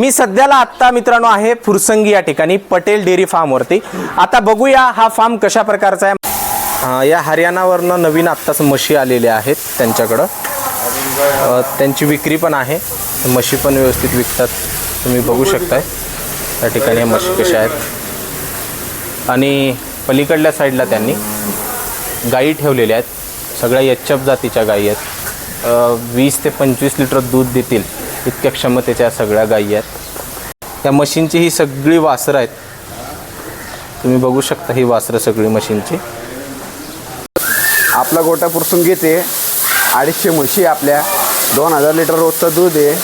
मी सध्याला आत्ता मित्रांनो आहे फुरसंगी या ठिकाणी पटेल डेअरी फार्मवरती. आता बघूया हा फार्म कशा प्रकारचा आहे. या हरियाणावरनं नवीन आत्ताच म्हशी आलेल्या आहेत त्यांच्याकडं. त्यांची विक्री पण आहे. म्हशी पण व्यवस्थित विकतात. तुम्ही बघू शकताय. त्या ठिकाणी या म्हशी कशा आहेत. आणि पलीकडल्या साईडला त्यांनी गायी ठेवलेल्या आहेत. सगळ्या यच्चप जातीच्या गायी आहेत. वीस ते पंचवीस लिटर दूध देतील. इतक्या क्षमतेच्या सगळ्या गायी आहेत. त्या मशीनची ही सगळी वासरं आहेत. तुम्ही बघू शकता ही वासरं सगळी मशीनची. आपला गोटा पुरसून घेते. अडीचशे म्हशी आपल्या. दोन हजार लिटर रोजचं दूध आहे.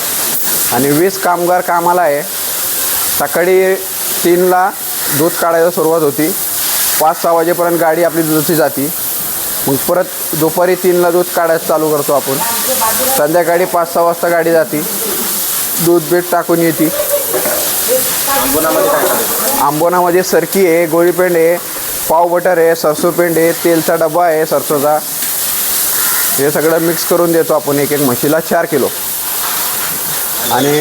आणि वीस कामगार कामाला आहे. सकाळी तीनला दूध काढायला सुरुवात होती. पाच सहा वाजेपर्यंत गाडी आपली दुधाची जाती. मग परत दुपारी तीनला दूध काढायचं चालू करतो आपण. संध्याकाळी पाच सहा वाजता गाडी जाती. दूध बीट टाकून येते. आंबोनामध्ये सरकी आहे गोळीपेंड आहे पाव बटर आहे सरसो पेंड आहे तेलचा डबा आहे सरसोचा. हे सगळं मिक्स करून देतो आपण एक एक म्हशीला चार किलो. आणि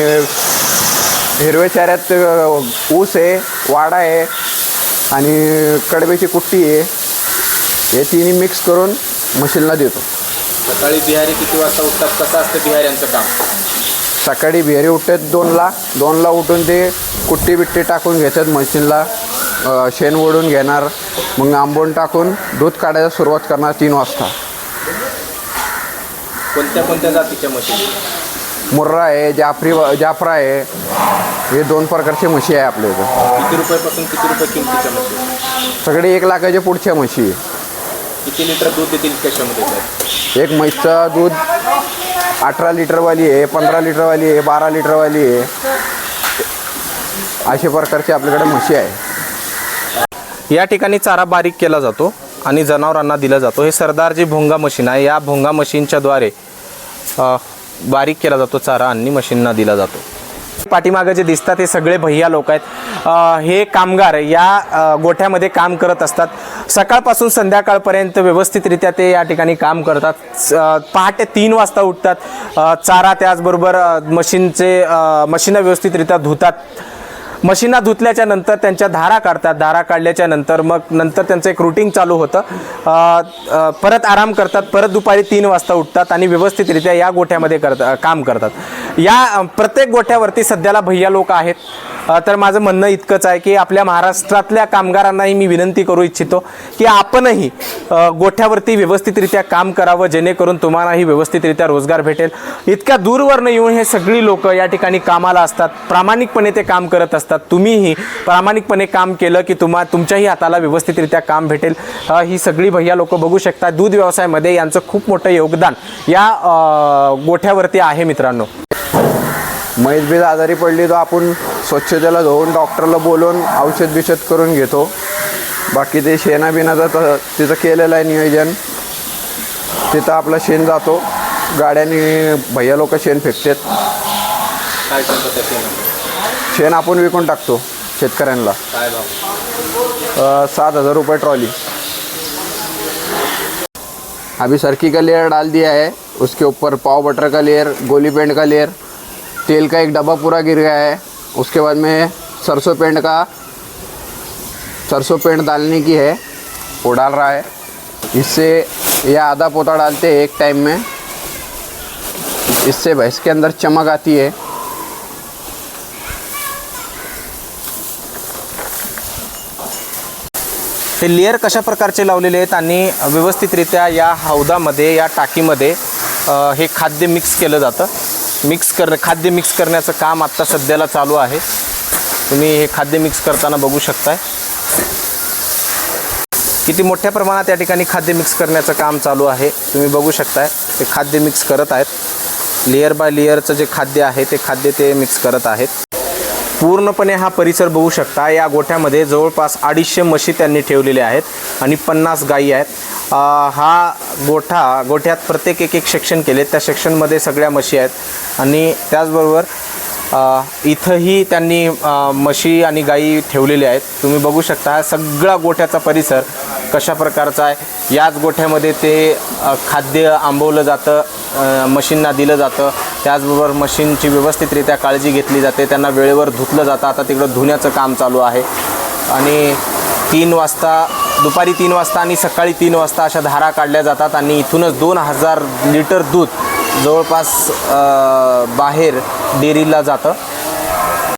हिरवे चाऱ्यात ऊस आहे वाडा आहे आणि कडब्याची कुट्टी आहे. हे तिन्ही मिक्स करून म्हशीला देतो. सकाळी बिहारी किती वाजता उठतात? कसं असतं बिहाऱ्यांचं काम? सकाळी बिहारी उठतात दोनला दोनला उठून ते कुट्टी बिट्टी टाकून घेतात मशीनला. शेण ओढून घेणार मग आंबोण टाकून दूध काढायला सुरुवात करणार तीन वाजता. कोणत्या कोणत्या जातीच्या म्हशी मुर्रा आहे जाफरी जाफरा आहे. हे दोन प्रकारचे म्हशी आहे आपल्या इथं. किती रुपयापासून किती रुपये किमतीच्या म्हशी सगळे एक लाखाच्या पुढच्या म्हशी. किती लिटर दूध देतील क्षमतेच्या एक म्हैसचं दूध अठरा लिटरवाली आहे पंधरा लिटरवाली आहे बारा लिटरवाली आहे. अशा प्रकारची आपल्याकडे म्हशी आहे. या ठिकाणी चारा बारीक केला जातो आणि जनावरांना दिला जातो. हे सरदारजी भोंगा मशीन आहे. या भोंगा मशीनच्याद्वारे बारीक केला जातो चारा आणि मशीनना दिला जातो. पाठीमागं जे दिसतात हे सगळे भैया लोक आहेत. हे कामगार या गोठ्यामध्ये काम करत असतात. सकाळपासून संध्याकाळपर्यंत व्यवस्थितरित्या ते या ठिकाणी काम करतात. पहाटे तीन वाजता उठतात. चारा त्याचबरोबर मशीनचे मशीन मशीनं व्यवस्थितरित्या धुतात. मशीना धुतल्याच्या नंतर त्यांच्या धारा काढतात. धारा काढल्याच्या नंतर मग नंतर त्यांचं एक रुटीन चालू होतं. परत आराम करतात. परत दुपारी तीन वाजता उठतात आणि व्यवस्थितरित्या या गोठ्यामध्ये करत काम करतात. या प्रत्येक गोठ्यावरती सध्याला भैया लोक आहेत. तर माझं म्हणणं इतकंच आहे की आपल्या महाराष्ट्रातल्या कामगारांनाही मी विनंती करू इच्छितो की आपणही गोठ्यावरती व्यवस्थितरित्या काम करावं जेणेकरून तुम्हालाही व्यवस्थितरित्या रोजगार भेटेल. इतक्या दूरवरनं येऊन हे सगळी लोक या ठिकाणी कामाला असतात. प्रामाणिकपणे ते काम करत असतात. तुम्हीही प्रामाणिकपणे काम केलं की तुम्हा तुमच्याही हाताला व्यवस्थितरित्या काम भेटेल. ही सगळी भैया लोक बघू शकता दूध व्यवसायामध्ये यांचं खूप मोठं योगदान या गोठ्यावरती आहे मित्रांनो. म्हैस बीज आजारी पडली तर आपण स्वच्छतेला धुवून डॉक्टरला बोलवून औषध बिषध करून घेतो. बाकी ते शेणा बिनाचं तर तिथं केलेलं आहे नियोजन. तिथं आपलं शेण जातो. गाड्याने भैया लोक शेण फेकतात. काय शेण आपण विकून टाकतो शेतकऱ्यांना. काय भाव? अ, सात हज़ार रुपये ट्रॉली. अभी सरकी का लेयर डाल दिया है. उसके ऊपर पाव बटर का लेयर गोली पेंट का लेयर तेल का एक डब्बा पूरा गिर गया है। उसके बाद में सरसों पेंट का सरसों पेंट डालने की है। वो डाल रहा है। इससे यह आधा पोता डालते हैं एक टाइम में। इससे भैंस के अंदर चमक आती है। हे लेअर कशा प्रकारचे लावलेले आहेत आणि व्यवस्थितरित्या या हौदामध्ये या टाकीमध्ये हे खाद्य मिक्स केलं जातं. मिक्स कर खाद्य मिक्स करण्याचं काम आत्ता सध्याला चालू आहे. तुम्ही हे खाद्य मिक्स करताना बघू शकताय. किती मोठ्या प्रमाणात या ठिकाणी खाद्य मिक्स करण्याचं काम चालू आहे तुम्ही बघू शकताय. ते खाद्य मिक्स करत आहेत. लेअर बाय लेअरचं जे खाद्य आहे ते खाद्य ते मिक्स करत आहेत. पूर्णपणे हा परिसर बघू शकता. या गोठ्यामध्ये जवळपास अडीचशे म्हशी त्यांनी ठेवलेल्या आहेत आणि पन्नास गायी आहेत. हा गोठा गोठ्यात प्रत्येक एक एक सेक्शन केले. त्या सेक्शनमध्ये सगळ्या म्हशी आहेत. आणि त्याचबरोबर इथंही त्यांनी म्हशी आणि गाई ठेवलेल्या आहेत. तुम्ही बघू शकता हा सगळा गोठ्याचा परिसर कशा प्रकारचा आहे. याच गोठ्यामध्ये ते खाद्य आंबवलं जातं मशीनना दिलं जातं. त्याचबरोबर मशीनची व्यवस्थितरित्या काळजी घेतली जाते. त्यांना वेळेवर धुतलं जातं. आता तिकडं धुण्याचं काम चालू आहे. आणि तीन वाजता दुपारी तीन वाजता आणि सकाळी तीन वाजता अशा धारा काढल्या जातात आणि इथूनच दोन हजार लिटर दूध जवळपास बाहेर डेअरीला जातं.